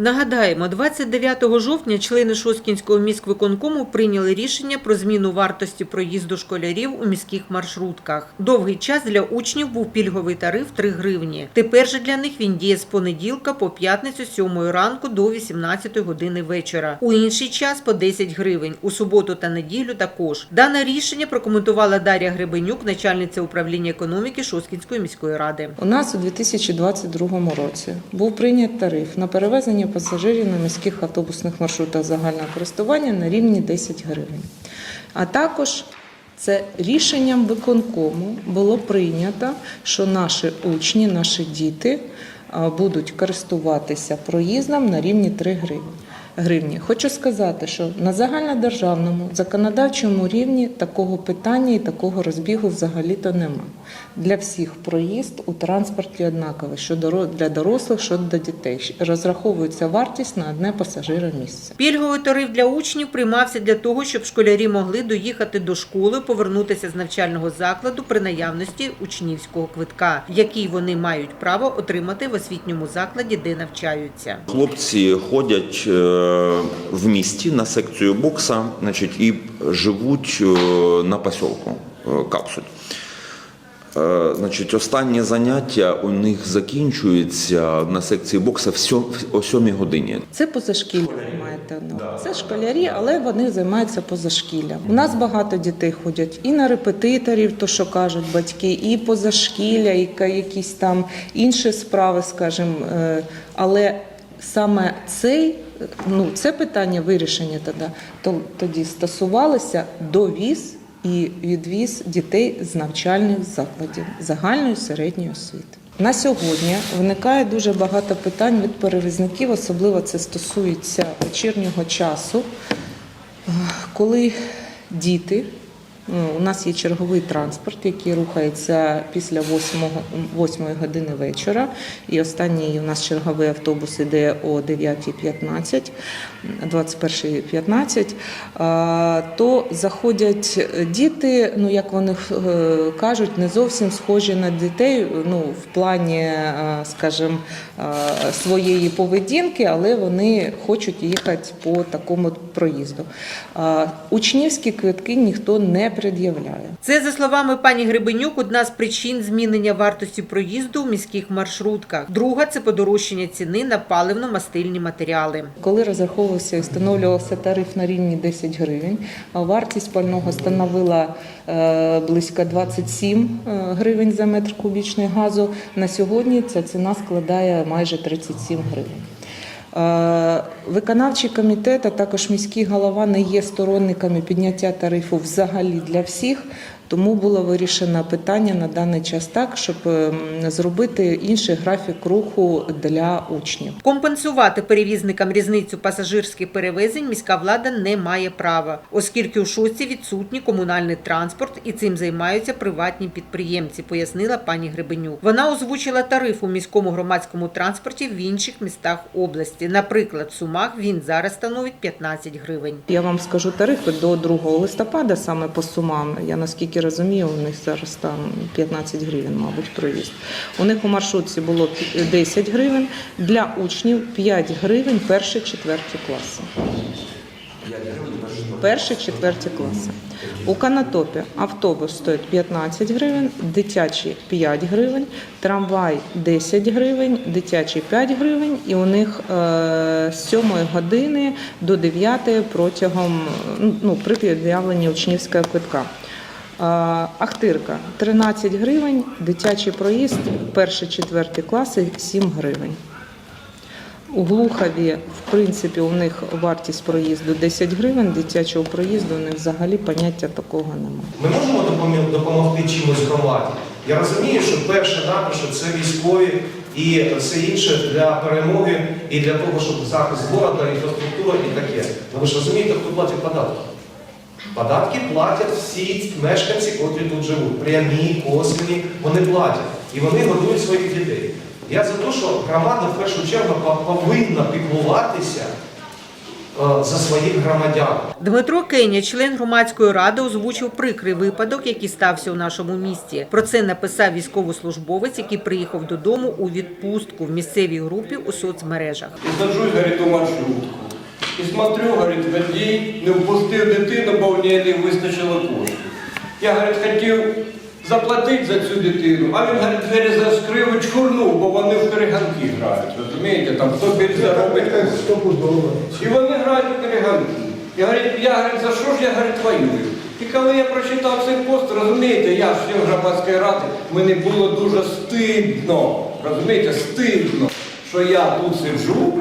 Нагадаємо, 29 жовтня члени Шосткінського міськвиконкому прийняли рішення про зміну вартості проїзду школярів у міських маршрутках. Довгий час для учнів був пільговий тариф 3 гривні. Тепер же для них він діє з понеділка по п'ятницю з 7 ранку до 18 години вечора. У інший час по 10 гривень, у суботу та неділю також. Дане рішення прокоментувала Дар'я Гребенюк, начальниця управління економіки Шосткінської міської ради. У нас у 2022 році був прийнят тариф на перевезення пасажирів на міських автобусних маршрутах загального користування на рівні 10 гривень. А також це рішенням виконкому було прийнято, що наші учні, наші діти будуть користуватися проїздом на рівні 3 гривні. Гривні. Хочу сказати, що на загальнодержавному законодавчому рівні такого питання і такого розбігу взагалі-то нема. Для всіх проїзд у транспорті однаковий, що для дорослих, що для дітей. Розраховується вартість на одне пасажира місце. Пільговий тариф для учнів приймався для того, щоб школярі могли доїхати до школи, повернутися з навчального закладу при наявності учнівського квитка, який вони мають право отримати в освітньому закладі, де навчаються. Хлопці ходять е, в місті на секцію бокса, значить, і живуть е, на посілку е, Капсуль. Е, Значить, останнє заняття у них закінчується на секції бокса о 7 годині. Це позашкілля, маєте на. Це школярі, але вони займаються позашкіллям. У нас багато дітей ходять і на репетиторів, то що кажуть батьки, і позашкілля, і якісь там інші справи, скажімо. Е, Але саме цей, е, ну, це питання вирішення тоді, то- тоді стосувалося довіз і відвіз дітей з навчальних закладів загальної середньої освіти. На сьогодні виникає дуже багато питань від перевізників, особливо це стосується вечірнього часу, е, коли діти. Ну, У нас є черговий транспорт, який рухається після 8, 8 години вечора. І останній у нас черговий автобус іде о 9.15, 21.15. А, То заходять діти, ну як вони е, кажуть, не зовсім схожі на дітей, ну в плані, е, скажімо, е, своєї поведінки, але вони хочуть їхати по такому проїзду. Учнівські квитки ніхто не пред'являє. Це, за словами пані Гребенюк, одна з причин змінення вартості проїзду у міських маршрутках. Друга це подорожчання ціни на паливно-мастильні матеріали. Коли розраховувався і встановлювався тариф на рівні 10 гривень, а вартість пального становила е, близько 27 е, гривень за метр кубічний газу. На сьогодні ця ціна складає майже 37 гривень. Е, Виконавчий комітет, а також міський голова не є сторонниками підняття тарифу взагалі для всіх. Тому було вирішено питання на даний час так, щоб ем, зробити інший графік руху для учнів. Компенсувати перевізникам різницю пасажирських перевезень міська влада не має права, оскільки у шостці відсутній комунальний транспорт і цим займаються приватні підприємці, пояснила пані Гребенюк. Вона озвучила тариф у міському громадському транспорті в інших містах області. Наприклад, в Сумах він зараз становить 15 гривень. Я вам скажу тарифи до 2 листопада, саме по сумам. Я наскільки розумію, у них зараз там 15 гривень, мабуть, проїзд. У них у маршрутці було 10 гривень, для учнів 5 гривень перші четверті класи. Перші четверті класи. У Канатопі автобус стоїть 15 гривень, дитячий 5 гривень, трамвай 10 гривень, дитячий 5 гривень, і у них е, з 7 години до 9 протягом ну, при пред'явленні учнівського квитка. Ахтирка 13 гривень, дитячий проїзд, перші четверті класи 7 гривень. У Глухові, в принципі, у них вартість проїзду 10 гривень, дитячого проїзду у них взагалі поняття такого немає. Ми можемо допомогти чимось громаді. Я розумію, що перше напише це військові і все інше для перемоги і для того, щоб захист города, інфраструктура і таке. Ви ж розумієте, хто платить податки? Податки платять всі мешканці, котрі тут живуть. Прямі, косвені, вони платять. І вони годують своїх дітей. Я за те, що громада в першу чергу повинна піклуватися за своїх громадян. Дмитро Кеня, член громадської ради, озвучив прикрий випадок, який стався у нашому місті. Про це написав військовослужбовець, який приїхав додому у відпустку в місцевій групі у соцмережах. И сажусь, говорит, у маршрутку. І смотрю, говорить, водій не впустив дитину, бо в неї не вистачило коштів. Я, говорить, хотів заплатити за цю дитину, а він, говорить, двері заскрив і чхурнув, бо вони в переганки грають. Розумієте, там хто більше заробить. І вони грають в переганки. Я говорить, я говорить, за що ж я говорить, воюю? І коли я прочитав цей пост, розумієте, я член громадської ради, мені було дуже стидно, розумієте, стидно, що я тут сиджу,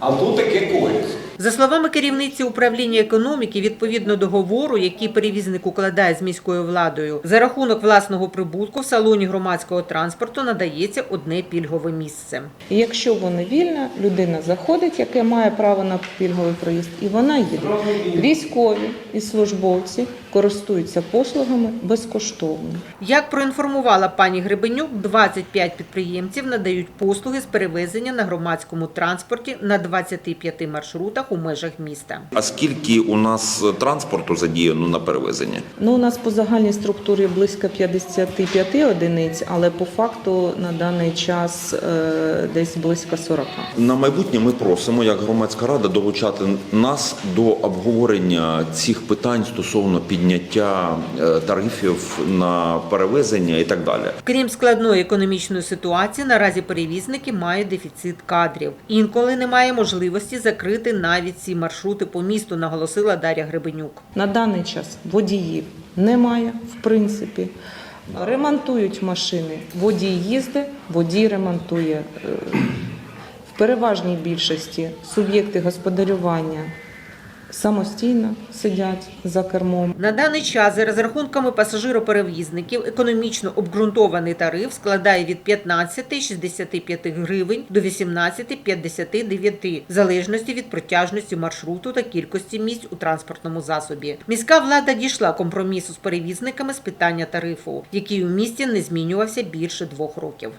а тут таке коїться. За словами керівниці управління економіки, відповідно договору, який перевізник укладає з міською владою, за рахунок власного прибутку в салоні громадського транспорту надається одне пільгове місце. Якщо воно вільна, людина заходить, яке має право на пільговий проїзд, і вона їде. Військові і службовці користуються послугами безкоштовно. Як проінформувала пані Гребенюк, 25 підприємців надають послуги з перевезення на громадському транспорті на 25 маршрутах у межах міста. А скільки у нас транспорту задіяно на перевезення? Ну, у нас по загальній структурі близько 55 одиниць, але по факту на даний час е, десь близько 40. На майбутнє ми просимо, як громадська рада, долучати нас до обговорення цих питань стосовно підняття е, тарифів на перевезення і так далі. Крім складної економічної ситуації, наразі перевізники мають дефіцит кадрів. Інколи немає можливості закрити навіть ці маршрути по місту, наголосила Дар'я Гребенюк. На даний час водіїв немає, в принципі. Ремонтують машини. Водій їздить, водій ремонтує. Е, В переважній більшості суб'єкти господарювання самостійно сидять за кермом. На даний час за розрахунками пасажироперевізників економічно обґрунтований тариф складає від 15,65 гривень до 18,59 в залежності від протяжності маршруту та кількості місць у транспортному засобі. Міська влада дійшла компромісу з перевізниками з питання тарифу, який у місті не змінювався більше двох років.